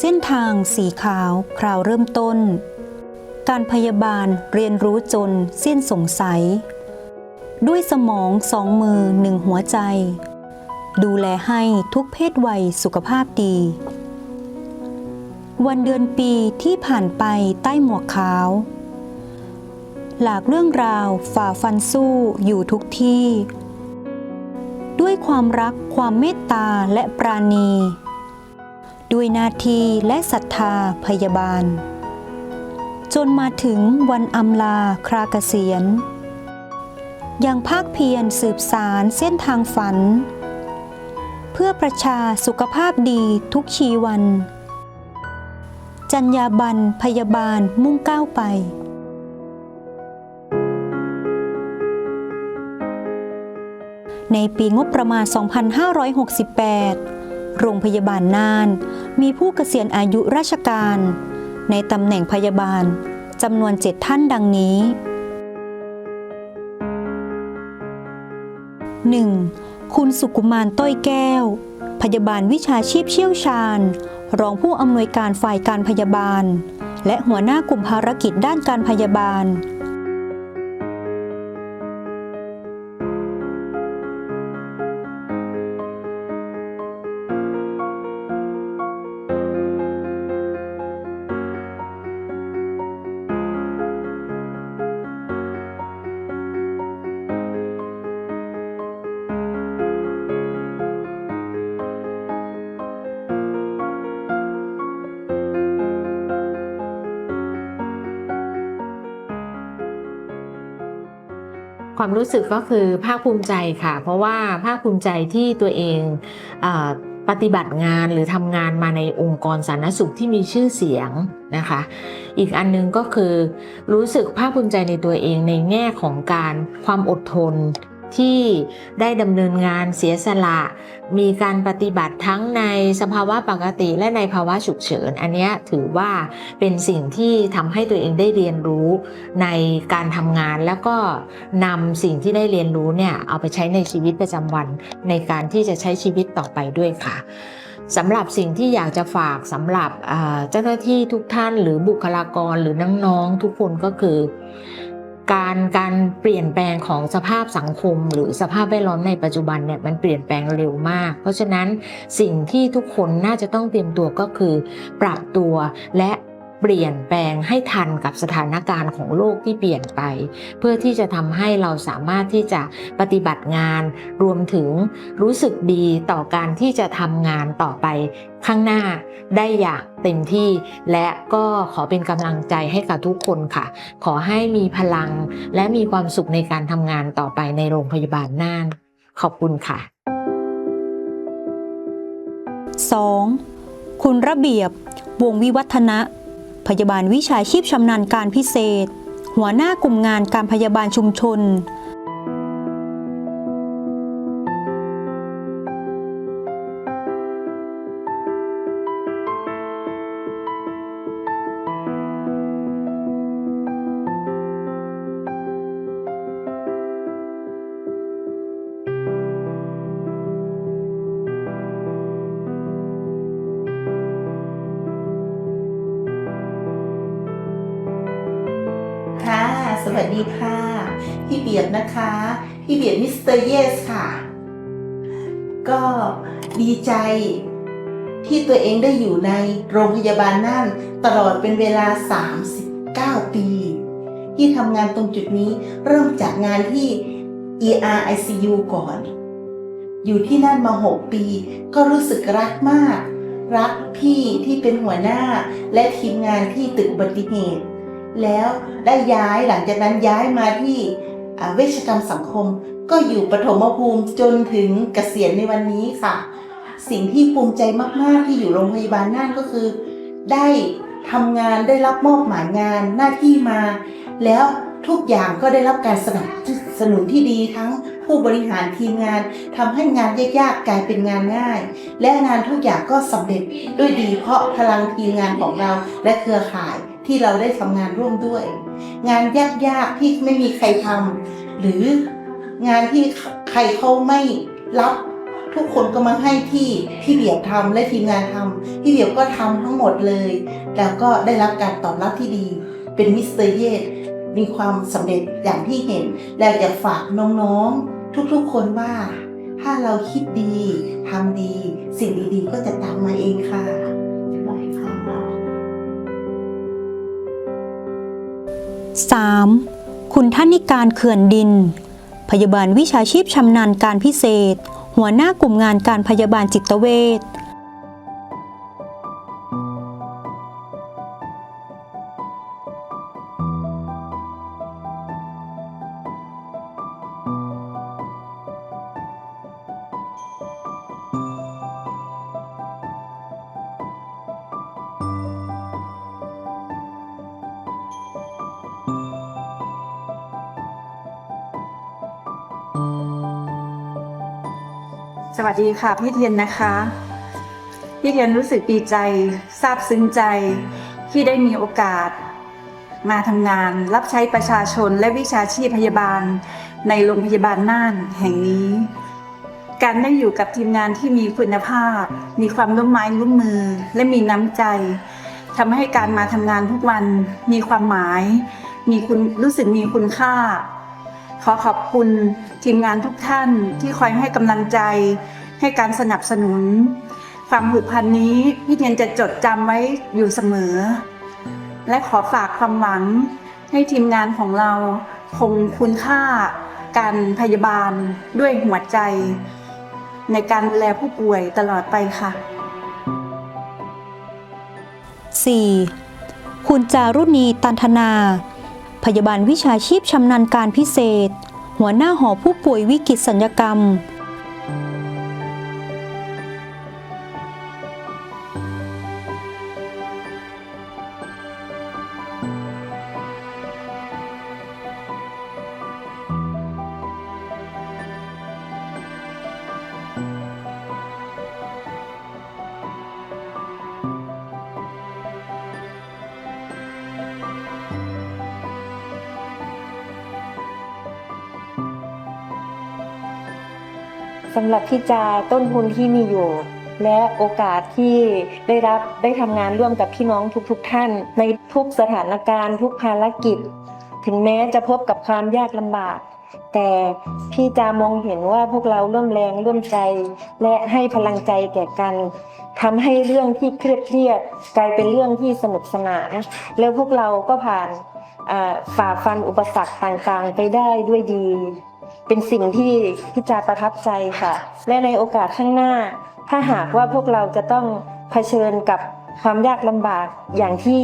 เส้นทางสีขาวคราวเริ่มต้น การพยาบาลเรียนรู้จนสิ้นสงสัย ด้วยสมองสองมือหนึ่งหัวใจ ดูแลให้ทุกเพศวัยสุขภาพดี วันเดือนปีที่ผ่านไปใต้หมวกขาว หลากเรื่องราวฝ่าฟันสู้อยู่ทุกที่ ด้วยความรักความเมตตาและปราณี ด้วยหน้าที่และศรัทธาพยาบาล จนมาถึงวันอำลาคราเกษียณยังภาคเพียรสืบสารเส้นทางฝัน เพื่อประชาสุขภาพดีทุกชีวัน จัญญาบันพยาบาลมุ่งก้าวไปในปีงบประมาณ 2568 โรงพยาบาลน่าน มีผู้เกษียณอายุราชการ ในตำแหน่งพยาบาลจำนวน7ท่านดังนี้ 1. คุณสุกุมารต้อยแก้ว พยาบาลวิชาชีพเชี่ยวชาญ รองผู้อำนวยการฝ่ายการพยาบาล และหัวหน้ากลุ่มภารกิจด้านการพยาบาล ความรู้สึกก็คือภาคภูมิใจค่ะ เพราะว่าภาคภูมิใจที่ตัวเองอปฏิบัติงานหรือทำงานมาในองค์กรสาธารณสุขที่มีชื่อเสียงนะคะ อีกอันหนึงก็คือรู้สึกภาคภูมิใจในตัวเองในแง่ของการความอดทน ที่ได้ดำเนินงานเสียสละ มีการปฏิบัติทั้งในสภาวะปกติและในภาวะฉุกเฉิน อันนี้ถือว่าเป็นสิ่งที่ทำให้ตัวเองได้เรียนรู้ในการทำงานแล้วก็นำสิ่งที่ได้เรียนรู้เนี่ยเอาไปใช้ในชีวิตประจำวัน ในการที่จะใช้ชีวิตต่อไปด้วยค่ะสำหรับสิ่งที่อยากจะฝากสำหรับเจ้าหน้าที่ทุกท่านหรือบุคลากรหรือน้องๆทุกคนก็คือ การการเปลี่ยนแปลงของสภาพสังคม หรือสภาพแวดล้อมในปัจจุบันเนี่ยมันเปลี่ยนแปลงเร็วมาก เพราะฉะนั้นสิ่งที่ทุกคนน่าจะต้องเตรียมตัวก็คือ ปรับตัวและ เปลี่ยนแปลงให้ทันกับสถานการณ์ของโลกที่เปลี่ยนไป เพื่อที่จะทำให้เราสามารถที่จะปฏิบัติงาน รวมถึงรู้สึกดีต่อการที่จะทำงานต่อไปข้างหน้าได้อย่างเต็มที่ และก็ขอเป็นกำลังใจให้กับทุกคนค่ะ ขอให้มีพลังและมีความสุขในการทำงานต่อไปในโรงพยาบาลน่าน ขอบคุณค่ะ 2. คุณระเบียบวงวิวัฒนะ พยาบาลวิชาชีพชำนาญการพิเศษ หัวหน้ากลุ่มงานการพยาบาลชุมชน วัสดีค่ะ พี่เบียดนะคะ พี่เบียดมิสเตอร์เยสค่ะ ก็ดีใจที่ตัวเองได้อยู่ในโรงพยาบาลน่านตลอดเป็นเวลา 39 ปี ที่ทำงานตรงจุดนี้เริ่มจากงานที่ ER ICU ก่อน อยู่ที่นั่นมา 6 ปี ก็รู้สึกรักมาก รักพี่ที่เป็นหัวหน้าและทีมงานที่ตึกอุบัติเหตุ แล้วได้ย้ายหลังจากนั้นย้ายมาที่เวชกรรมสังคม ก็อยู่ปฐมภูมิจนถึงเกษียณในวันนี้ค่ะ สิ่งที่ภูมิใจมาก ๆ ที่อยู่โรงพยาบาลน่านก็คือ ได้ทำงานได้รับมอบหมายงานหน้าที่มา แล้วทุกอย่างก็ได้รับการสนับสนุนที่ดีทั้งผู้บริหารทีมงานทำให้งานยากๆกลายเป็นงานง่าย และงานทุกอย่างก็สำเร็จด้วยดีเพราะพลังทีมงานของเราและเครือข่าย ที่เราได้ทำงานร่วมด้วย งานยากๆที่ไม่มีใครทำหรืองานที่ใครเขาไม่รับทุกคนก็มาให้ที่พี่เบียบทำและทีมงานทำพี่เบียบก็ทำทั้งหมดเลย แล้วก็ได้รับการตอบรับที่ดี เป็นมิสเตอร์เยสมีความสำเร็จอย่างที่เห็น และอยากฝากน้องๆ ทุกๆคนว่า ถ้าเราคิดดีทำดี สิ่งดีๆ ก็จะตามมาเองค่ะ 3. คุณท่านิการเขื่อนดิน พยาบาลวิชาชีพชำนาญการพิเศษ หัวหน้ากลุ่มงานการพยาบาลจิตเวช สวัสดีค่ะพี่เทียนนะคะ พี่เทียนรู้สึกดีใจซาบซึ้งใจที่ได้มีโอกาส มาทำงาน รับใช้ประชาชนและวิชาชีพพยาบาล ในโรงพยาบาลน่านแห่งนี้ การได้อยู่กับทีมงานที่มีคุณภาพ มีความร่วมไม้ร่วมมือและมีน้ำใจทำให้การมาทำงานทุกวันมีความหมาย มีคุณรู้สึกมีคุณค่า ขอขอบคุณทีมงานทุกท่านที่คอยให้กำลังใจ ให้การสนับสนุน ความผูกพันนี้พี่เทียนจะจดจำไว้อยู่เสมอ และขอฝากความหวังให้ทีมงานของเราคงคุณค่าการพยาบาลด้วยหัวใจ ในการดูแลผู้ป่วยตลอดไปค่ะ 4. คุณจารุณีตันธนา พยาบาลวิชาชีพชำนาญการพิเศษ หัวหน้าหอผู้ป่วยวิกฤตสัญญกรรม สำหรับพี่จาต้นทุนที่มีอยู่ และโอกาสที่ได้รับได้ทำงานร่วมกับพี่น้องทุกๆทท่าน ในทุกสถานการณ์ทุกภารกิจ ถึงแม้จะพบกับความยากลำบาก แต่พี่จามองเห็นว่าพวกเราร่วมแรงร่วมใจ และให้พลังใจแก่กันทำให้เรื่องที่เครียดๆกลายเป็นเรื่องที่สนุกสนานแล้วพวกเราก็ผ่านฝ่าฟันอุปสรรคต่างๆ ไปได้ด้วยดี เป็นสิ่งที่พี่จาประทับใจค่ะ และในโอกาสข้างหน้า ถ้าหากว่าพวกเราจะต้องเผชิญกับความยากลำบากอย่างที่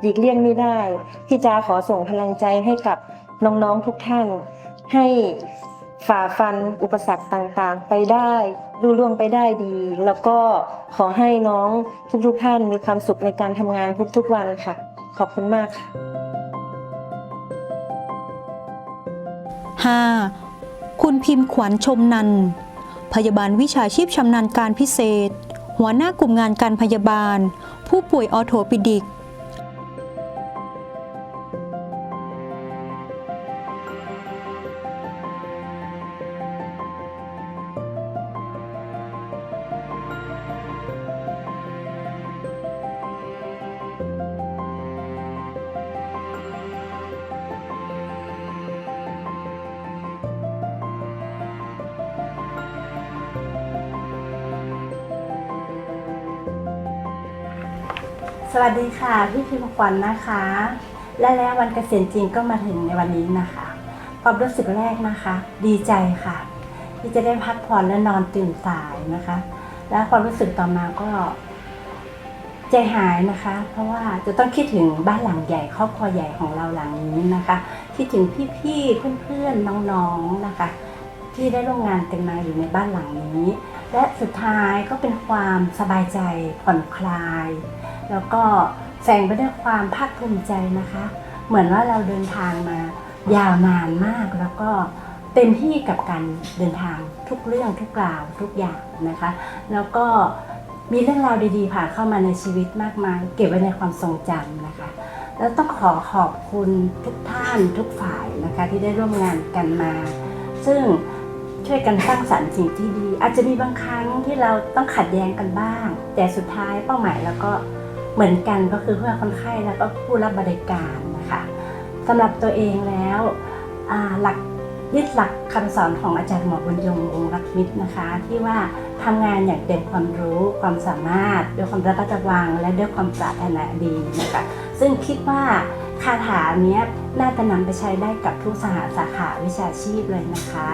หลีกเลี่ยงไม่ได้พี่จาขอส่งพลังใจให้กับน้องๆทุกท่าน ให้ฝ่าฟันอุปสรรคต่างๆ ไปได้ดูล่วงไปได้ดี แล้วก็ขอให้น้องทุกๆท่านมีความสุขในการทำงานทุกๆวันค่ะ ขอบคุณมากค่ะ 5. คุณพิมพ์ขวัญชมนัน พยาบาลวิชาชีพชำนาญการพิเศษ หัวหน้ากลุ่มงานการพยาบาล ผู้ป่วยออโทปิดิก สวัสดีค่ะ พี่พิมพ์ขวัญนะคะ และแล้ววันเกษียณจริงก็มาถึงในวันนี้นะคะความรู้สึกแรกนะคะ ดีใจค่ะ ที่จะได้พักผ่อนและนอนตื่นสายนะคะ และความรู้สึกต่อมาก็ใจหายนะคะ เพราะว่าจะต้องคิดถึงบ้านหลังใหญ่ครอบครัวใหญ่ของเราหลังนี้นะคะ คิดถึงพี่ๆเพื่อนๆน้องๆนะคะ ที่ได้ร่วมงานกันมาอยู่ในบ้านหลังนี้ และสุดท้ายก็เป็นความสบายใจผ่อนคลาย แล้วก็แฝงไปด้วยความภาคภูมิใจนะคะ เหมือนว่าเราเดินทางมายาวนานมากแล้วก็เต็มที่กับการเดินทางทุกเรื่องทุกราวทุกอย่างนะคะ แล้วก็มีเรื่องราวดีๆผ่านเข้ามาในชีวิตมากมาย เก็บไว้ในความทรงจำนะคะ แล้วต้องขอขอบคุณทุกท่านทุกฝ่ายนะคะที่ได้ร่วมงานกันมา ซึ่งช่วยกันสร้างสรรค์สิ่งที่ดี อาจจะมีบางครั้งที่เราต้องขัดแย้งกันบ้าง แต่สุดท้ายเป้าหมายเราก็ เหมือนกันก็คือเพื่อคนไข้แล้วก็ผู้รับบริการนะคะสำหรับตัวเองแล้วหลักยึดหลักคำสอนของอาจารย์หมอบุญยงวงศ์รักมิตรนะคะ ที่ว่าทำงานอย่างเต็มความรู้ความสามารถ ด้วยความระมัดระวังและด้วยความปรารถนาดีนะคะซึ่งคิดว่าคาถานี้น่าจะนำไปใช้ได้กับทุกสาขาสาขาวิชาชีพเลยนะคะ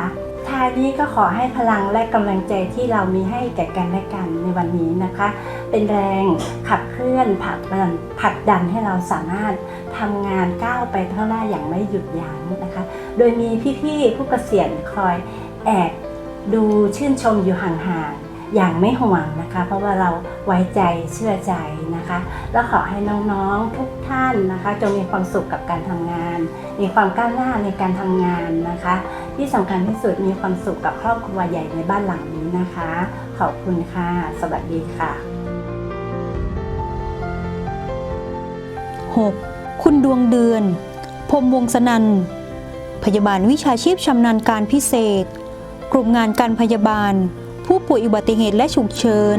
ท้ายนี้ก็ขอให้พลังและกำลังใจที่เรามีให้แก่กันและกันในวันนี้นะคะ เป็นแรงขับเคลื่อนผลักดันผลักดันให้เราสามารถทำงานก้าวไปข้างหน้าอย่างไม่หยุดยั้งนะคะ โดยมีพี่ๆผู้เกษียณคอยแอบดูชื่นชมอยู่ห่างๆ อย่างไม่ห่วงนะคะ เพราะว่าเราไว้ใจเชื่อใจนะคะ แล้วขอให้น้องๆทุกท่านนะคะ จงมีความสุขกับการทำงาน มีความก้าวหน้าในการทำงานนะคะ ที่สำคัญที่สุดมีความสุขกับครอบครัวใหญ่ในบ้านหลังนี้นะคะ ขอบคุณค่ะ สวัสดีค่ะ 6. คุณดวงเดือน พรมวงศนัน พยาบาลวิชาชีพชำนาญการพิเศษ กลุ่มงานการพยาบาล ผู้ป่วยอุบัติเหตุและฉุกเฉิน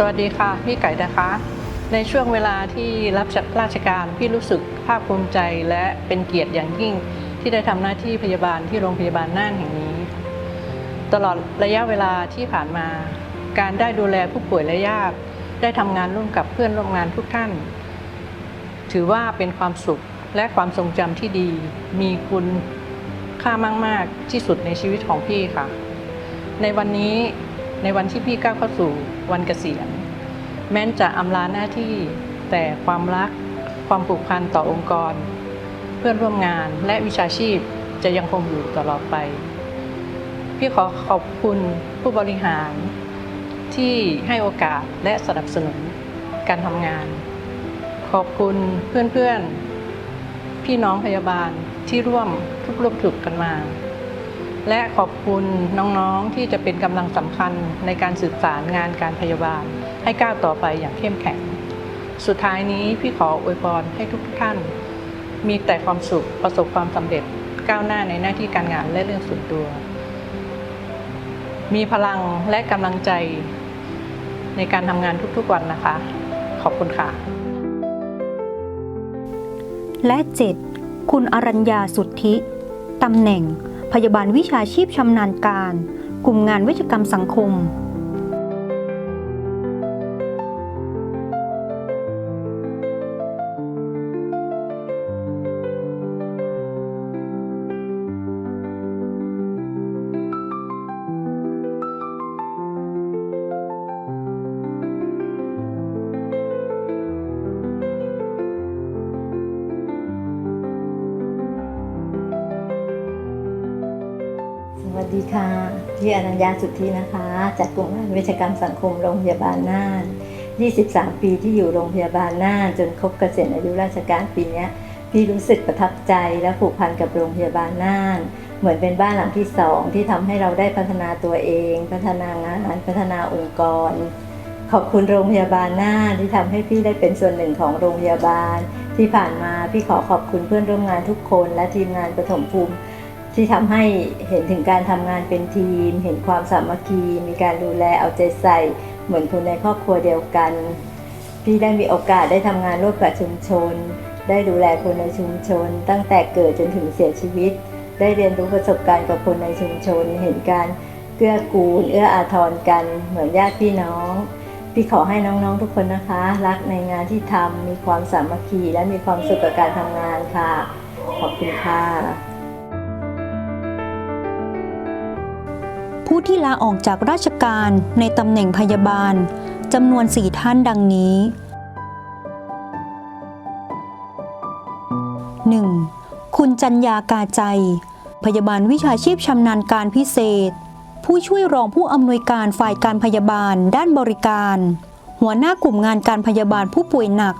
สวัสดีค่ะพี่ไก่นะคะ ในช่วงเวลาที่รับราชการพี่รู้สึกภาคภูมิใจและเป็นเกียรติอย่างยิ่งที่ได้ทำหน้าที่พยาบาลที่โรงพยาบาลน่านแห่งนี้ ตลอดระยะเวลาที่ผ่านมา การได้ดูแลผู้ป่วยและญาติได้ทำงานร่วมกับเพื่อนร่วมงานทุกท่าน ถือว่าเป็นความสุขและความทรงจำที่ดี มีคุณค่ามาก ๆ ที่สุดในชีวิตของพี่ค่ะ ในวันนี้ ในวันที่พี่ก้าวเข้าสู่วันเกษียณ แม้นจะอำลาหน้าที่แต่ความรัก ความผูกพันต่อองค์กร เพื่อนร่วมงานและวิชาชีพจะยังคงอยู่ตลอดไป พี่ขอขอบคุณผู้บริหาร ที่ให้โอกาสและสนับสนุนการทำงาน ขอบคุณเพื่อนๆ พี่น้องพยาบาลที่ร่วมทุกข์ร่วมสุขกันมา และขอบคุณน้องๆที่จะเป็นกำลังสำคัญในการสืบสารงานการพยาบาล ให้ก้าวต่อไปอย่างเข้มแข็ง สุดท้ายนี้พี่ขออวยพรให้ทุกท่าน มีแต่ความสุขประสบความสำเร็จก้าวหน้าในหน้าที่การงานและเรื่องส่วนตัว มีพลังและกำลังใจในการทำงานทุกๆวันนะคะ ขอบคุณค่ะ และ 7. คุณอรัญญาสุทธิตำแหน่ง พยาบาลวิชาชีพชำนาญการ กลุ่มงานวิชกรรมสังคม สดีค่ะพี่อนัญญาสุทธินะคะ จากกลุ่มงานวิชกรรมสังคมโรงพยาบาลน่าน 23 ปีที่อยู่โรงพยาบาลน่าน จนครบเกษียณอายุราชการปีนี้พี่รู้สึกประทับใจและผูกพันกับโรงพยาบาลน่าน เหมือนเป็นบ้านหลังที่สองที่ทำให้เราได้พัฒนาตัวเอง พัฒนางาน พัฒนาองค์กร ขอบคุณโรงพยาบาลน่านที่ทำให้พี่ได้เป็นส่วนหนึ่งของโรงพยาบาล ที่ผ่านมาพี่ขอขอบคุณเพื่อนร่วมงานทุกคน และทีมงานปฐมภูมิ ที่ทำให้เห็นถึงการทำงานเป็นทีม เห็นความสามัคคี มีการดูแลเอาใจใส่ เหมือนคนในครอบครัวเดียวกัน พี่ได้มีโอกาสได้ทำงานร่วมกับชุมชน ได้ดูแลคนในชุมชน ตั้งแต่เกิดจนถึงเสียชีวิต ได้เรียนรู้ประสบการณ์กับคนในชุมชน เห็นการเกื้อกูล เอื้ออาทรกัน เหมือนญาติพี่น้อง พี่ขอให้น้องๆทุกคนนะคะ รักในงานที่ทำมีความสามัคคีและมีความสุขกับการทำงานค่ะ ขอบคุณค่ะ ผู้ที่ลาออกจากราชการในตำแหน่งพยาบาลจำนวน4ท่านดังนี้ 1. คุณจัญญากาใจ พยาบาลวิชาชีพชำนาญการพิเศษ ผู้ช่วยรองผู้อำนวยการฝ่ายการพยาบาลด้านบริการ หัวหน้ากลุ่มงานการพยาบาลผู้ป่วยหนัก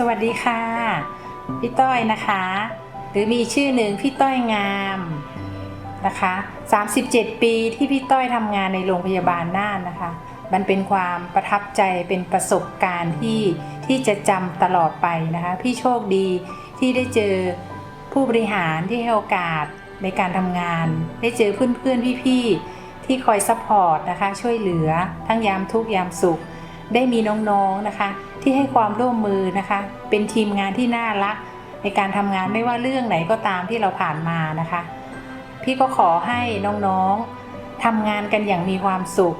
สวัสดีค่ะ พี่ต้อยนะคะ หรือมีชื่อหนึ่งพี่ต้อยงามนะคะ 37 ปีที่พี่ต้อยทำงานในโรงพยาบาลน่านนะคะ มันเป็นความประทับใจเป็นประสบการณ์ที่ที่จะจำตลอดไปนะคะ พี่โชคดีที่ได้เจอผู้บริหารที่ให้โอกาสในการทำงาน ได้เจอเพื่อนๆพี่ๆที่คอยซัพพอร์ตนะคะ ช่วยเหลือทั้งยามทุกยามสุข ได้มีน้องๆนะคะ ที่ให้ความร่วมมือนะคะ เป็นทีมงานที่น่ารัก ในการทำงานไม่ว่าเรื่องไหนก็ตามที่เราผ่านมานะคะ พี่ก็ขอให้น้องๆทำงานกันอย่างมีความสุข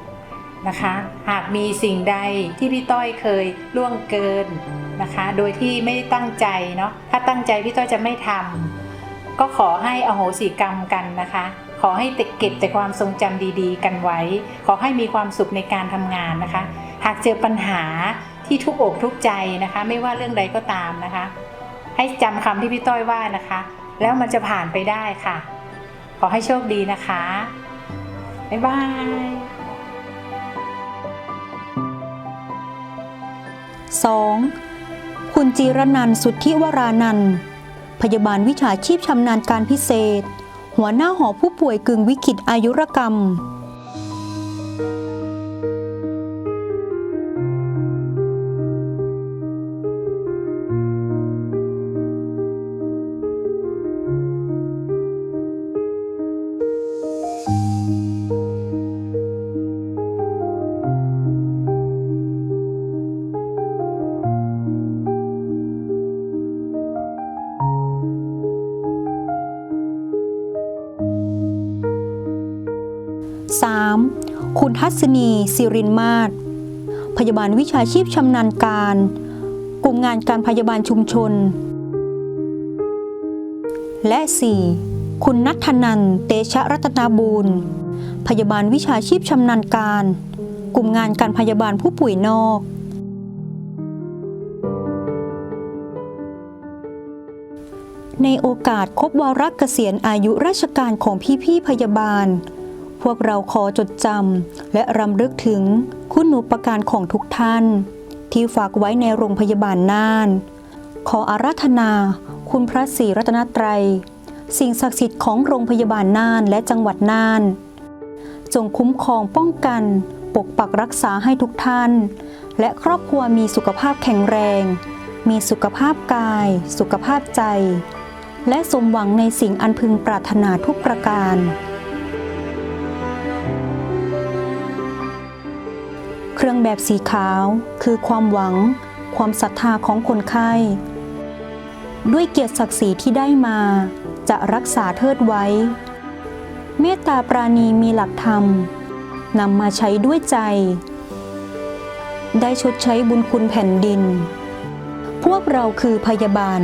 นะคะ หากมีสิ่งใดที่พี่ต้อยเคยล่วงเกินนะคะ โดยที่ไม่ได้ตั้งใจเนาะถ้าตั้งใจพี่ต้อยจะไม่ทำก็ขอให้อโหสิกรรมกันนะคะขอให้เก็บแต่ความทรงจำดีๆ กันไว้ ขอให้มีความสุขในการทำงานนะคะ หากเจอปัญหาที่ทุกอกทุกใจนะคะ ไม่ว่าเรื่องใดก็ตามนะคะ ให้จำคำที่พี่ต้อยว่านะคะ แล้วมันจะผ่านไปได้ค่ะ ขอให้โชคดีนะคะ บ๊ายบาย 2. คุณจีรนันสุทธิวรานันพยาบาลวิชาชีพชำนาญการพิเศษ หัวหน้าหอผู้ป่วยกึ่งวิกฤตอายุรกรรม คุณทัศนีสิรินมาศพยาบาลวิชาชีพชำนาญการ กลุ่มงานการพยาบาลชุมชน และ 4. คุณนัทธนันเตชะรัตนาบูรณ์ พยาบาลวิชาชีพชำนาญการ กลุ่มงานการพยาบาลผู้ป่วยนอกในโอกาสครบวาระเกษียณอายุราชการของพี่ๆพยาบาล พวกเราขอจดจำและรำลึกถึงคุณูปการของทุกท่าน ที่ฝากไว้ในโรงพยาบาลน่าน ขออาราธนา คุณพระศรีรัตนตรัย สิ่งศักดิ์สิทธิ์ของโรงพยาบาลน่านและจังหวัดน่าน จงคุ้มครองป้องกัน ปกปักรักษาให้ทุกท่าน และครอบครัวมีสุขภาพแข็งแรง มีสุขภาพกาย สุขภาพใจ และสมหวังในสิ่งอันพึงปรารถนาทุกประการ รื่องแบบสีขาว คือความหวัง ความศรัทธาของคนไข้ ด้วยเกียรติศักดิ์ศรีที่ได้มา จะรักษาเทิดไว้ เมตตาปราณีมีหลักธรรมนำมาใช้ด้วยใจ ได้ชดใช้บุญคุณแผ่นดิน พวกเราคือพยาบาล